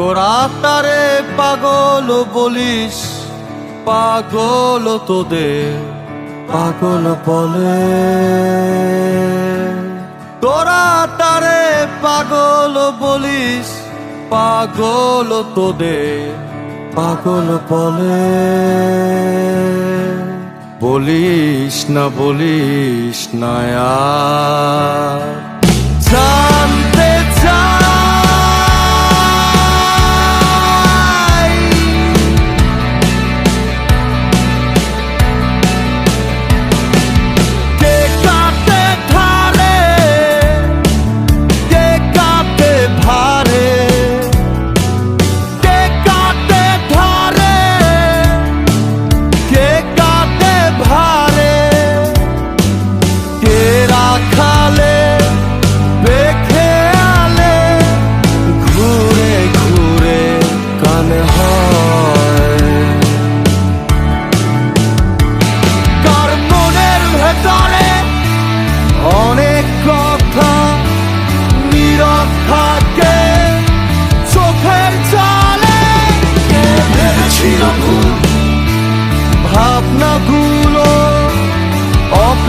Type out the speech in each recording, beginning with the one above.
তোরা তারে পাগল বলিস, পাগল তোদের, পাগল বলে। তোরা তারে পাগল বলিস, পাগল তোদের, পাগল বলে। বলিস না বলিস না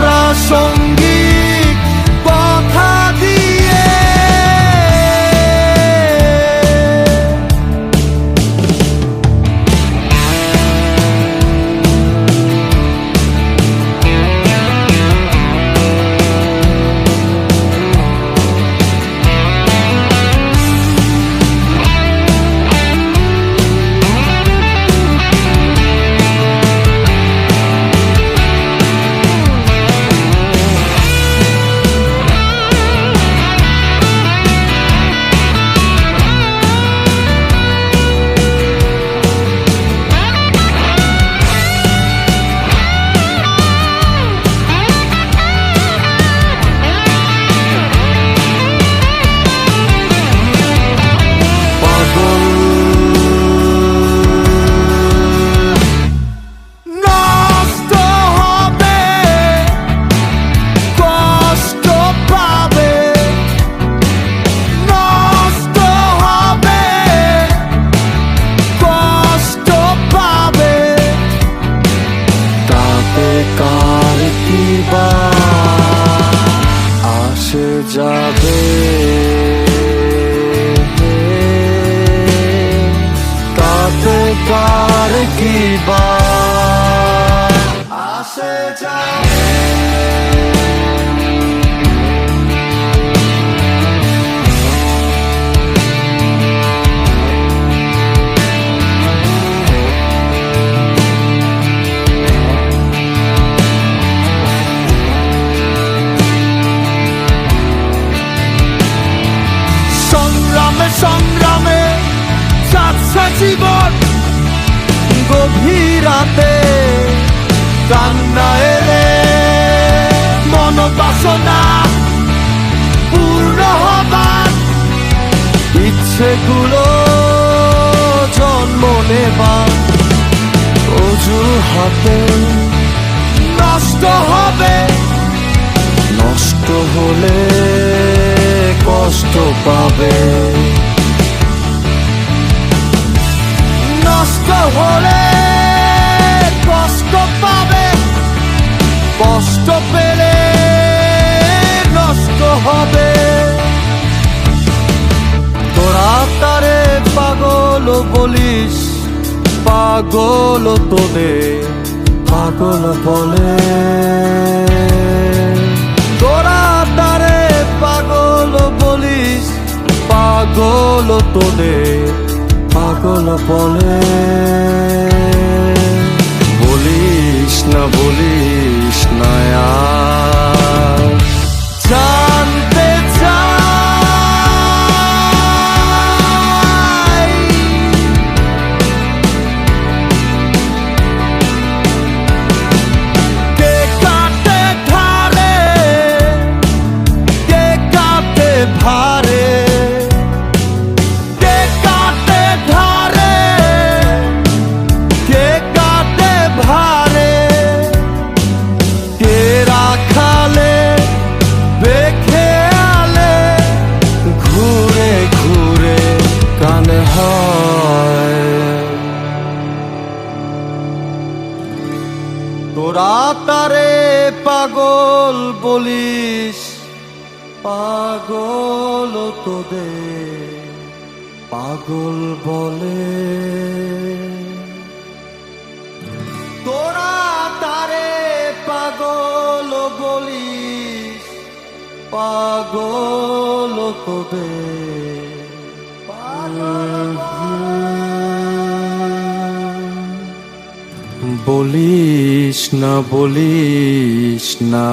啦双 আসে যাবে তাতে কার কি বা? আসে যাবে। জীবন গভীর রাতে কান্না এলে, মনোবাসনা পূর্ণ হবার ইচ্ছেগুলো জন্ম নেবার অজুহাতে নষ্ট হবে, নষ্ট হলে কষ্ট পাবে। হলে কষ্ট পাবে, কষ্ট পেলে নষ্ট হবে। তোরা তারে পাগল বলিস, পাগল তোদের, পাগল বলে। তোরা তারে পাগল বলিস, পাগল তোদের পাগল পলে বলিস না বলিস। বলিস পাগল তোদের পাগল বলে। তোরা তারে পাগল বলিস পাগল তোদের। বলিস না বলিস না